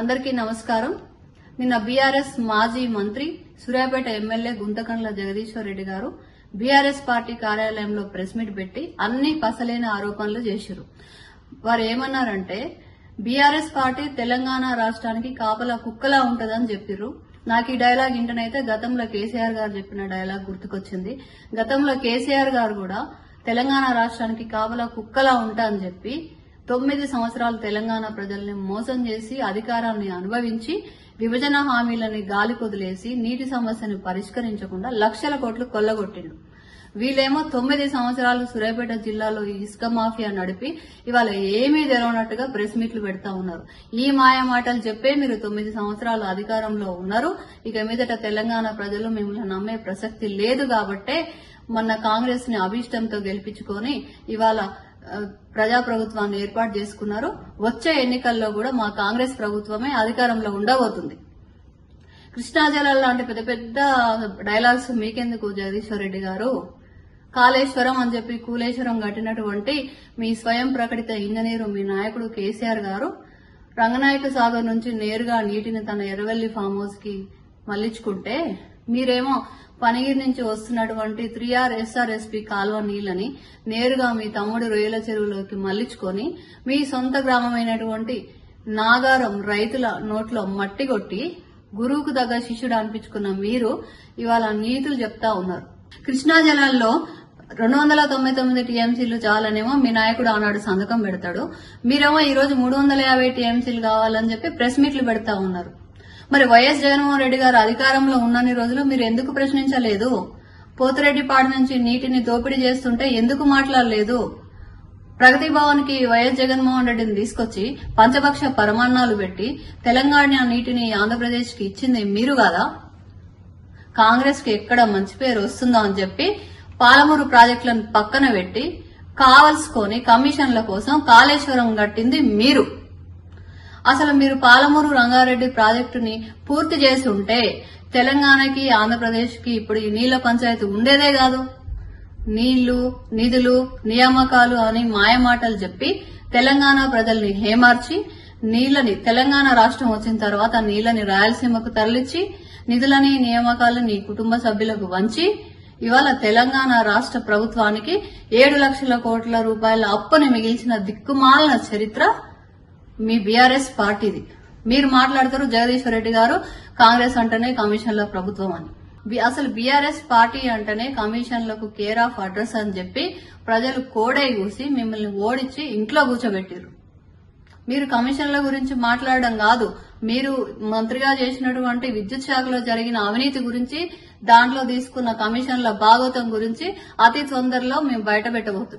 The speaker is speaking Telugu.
అందరికీ నమస్కారం. నిన్న బీఆర్ఎస్ మాజీ మంత్రి Suryapet MLA Guntakandla Jagadishwar Reddy garu BRS party కార్యాలయంలో ప్రెస్ మీట్ పెట్టి అన్ని పసలేని ఆరోపణలు చేశారు. వారు ఏమన్నారంటే బీఆర్ఎస్ పార్టీ తెలంగాణ రాష్ట్రానికి కాపలా కుక్కలా ఉంటదని చెప్పిర్రు. నాకు ఈ డైలాగ్ ఇంటనైతే గతంలో కేసీఆర్ గారు చెప్పిన డైలాగ్ గుర్తుకొచ్చింది. గతంలో కేసీఆర్ గారు కూడా తెలంగాణ రాష్ట్రానికి కాపలా కుక్కలా ఉంటా అని చెప్పి తొమ్మిది సంవత్సరాలు తెలంగాణ ప్రజల్ని మోసం చేసి అధికారాన్ని అనుభవించి విభజన హామీలని గాలి కొదిలేసి నీటి సమస్యను పరిష్కరించకుండా లక్షల కోట్లు కొల్లగొట్టిండు వీళ్ళేమో తొమ్మిది సంవత్సరాలు సూర్యాపేట జిల్లాలో ఇసుక మాఫియా నడిపి ఇవాళ ఏమీ తెలవనట్టుగా ప్రెస్ మీట్లు పెడతా ఉన్నారు. ఈ మాయ మాటలు చెప్పే మీరు తొమ్మిది సంవత్సరాలు అధికారంలో ఉన్నారు. ఇక మీదట తెలంగాణ ప్రజలు మిమ్మల్ని నమ్మే ప్రసక్తి లేదు కాబట్టే మొన్న కాంగ్రెస్ని అభిష్టంతో గెలిపించుకొని ఇవాళ ప్రజాప్రభుత్వాన్ని ఏర్పాటు చేసుకున్నారు. వచ్చే ఎన్నికల్లో కూడా మా కాంగ్రెస్ ప్రభుత్వమే అధికారంలో ఉండబోతుంది. కృష్ణా జలాలు లాంటి పెద్ద పెద్ద డైలాగ్స్ మీకెందుకు జగదీశ్వర్ రెడ్డి గారు? కాళేశ్వరం అని చెప్పి కూలేశ్వరం కట్టినటువంటి మీ స్వయం ప్రకటిత ఇంజనీరు మీ నాయకుడు కేసీఆర్ గారు రంగనాయక సాగర్ నుంచి నేరుగా నీటిని తన ఎర్రవెల్లి ఫామ్ హౌస్కి మళ్ళించుకుంటే మీరేమో పనిగిరి నుంచి వస్తున్నటువంటి త్రీ ఆర్ ఎస్ఆర్ఎస్పి కాల్వ నీళ్ళని నేరుగా మీ తమ్ముడు రొయ్యల చెరువులోకి మళ్ళించుకొని మీ సొంత గ్రామమైనటువంటి నాగారం రైతుల నోట్లో మట్టి కొట్టి గురువుకు తగ్గ శిష్యుడు అనిపించుకున్న మీరు ఇవాళ నీతులు చెప్తా ఉన్నారు. కృష్ణా జలాల్లో రెండు వందల తొంభై తొమ్మిది టీఎంసీలు చాలనేమో మీ నాయకుడు ఆనాడు సంతకం పెడతాడు. మీరేమో ఈ రోజు మూడు వందల యాభై టీఎంసీలు కావాలని చెప్పి ప్రెస్ మీట్లు పెడతా ఉన్నారు. మరి వైఎస్ జగన్మోహన్ రెడ్డి గారు అధికారంలో ఉన్నన్ని రోజులు మీరు ఎందుకు ప్రశ్నించలేదు? పోతిరెడ్డిపాడు నుంచి నీటిని దోపిడీ చేస్తుంటే ఎందుకు మాట్లాడలేదు? ప్రగతి భవన్కి వైఎస్ జగన్మోహన్ రెడ్డిని తీసుకొచ్చి పంచపక్ష పరమాన్నాలు పెట్టి తెలంగాణ నీటిని ఆంధ్రప్రదేశ్కి ఇచ్చింది మీరు కదా? కాంగ్రెస్కి ఎక్కడ మంచి పేరు వస్తుందో అని చెప్పి పాలమూరు ప్రాజెక్టులను పక్కన పెట్టి కావలసుకొని కమిషన్ల కోసం కాళేశ్వరం కట్టింది మీరు. అసలు మీరు పాలమూరు రంగారెడ్డి ప్రాజెక్టుని పూర్తి చేసి ఉంటే తెలంగాణకి ఆంధ్రప్రదేశ్కి ఇప్పుడు ఈ నీళ్ళ పంచాయతీ ఉండేదే కాదు. నీళ్ళు నిధులు నియామకాలు అని మాయమాటలు చెప్పి తెలంగాణ ప్రజల్ని హేమార్చి నీళ్ళని తెలంగాణ రాష్ట్రం వచ్చిన తర్వాత నీళ్ళని రాయలసీమకు తరలించి నిధులని నియామకాలను నీ కుటుంబ సభ్యులకు వంచి ఇవాళ తెలంగాణ రాష్ట్ర ప్రభుత్వానికి ఏడు లక్షల కోట్ల రూపాయల అప్పుని మిగిల్చిన దిక్కుమాలిన చరిత్ర మీ బీఆర్ఎస్ పార్టీది. మీరు మాట్లాడతారు జగదీశ్వర్ రెడ్డి గారు కాంగ్రెస్ అంటేనే కమిషన్ల ప్రభుత్వం అని. అసలు బీఆర్ఎస్ పార్టీ అంటేనే కమిషన్లకు కేర్ ఆఫ్ అడ్రస్ అని చెప్పి ప్రజలు కోడై కూసి మిమ్మల్ని ఓడించి ఇంట్లో కూర్చోబెట్టారు మీరు కమిషన్ల గురించి మాట్లాడడం కాదు. మీరు మంత్రిగా చేసినటువంటి విద్యుత్ శాఖలో జరిగిన అవినీతి గురించి దాంట్లో తీసుకున్న కమిషన్ల భాగోతం గురించి అతి తొందరలో మేము బయట పెట్టబోతున్నాం.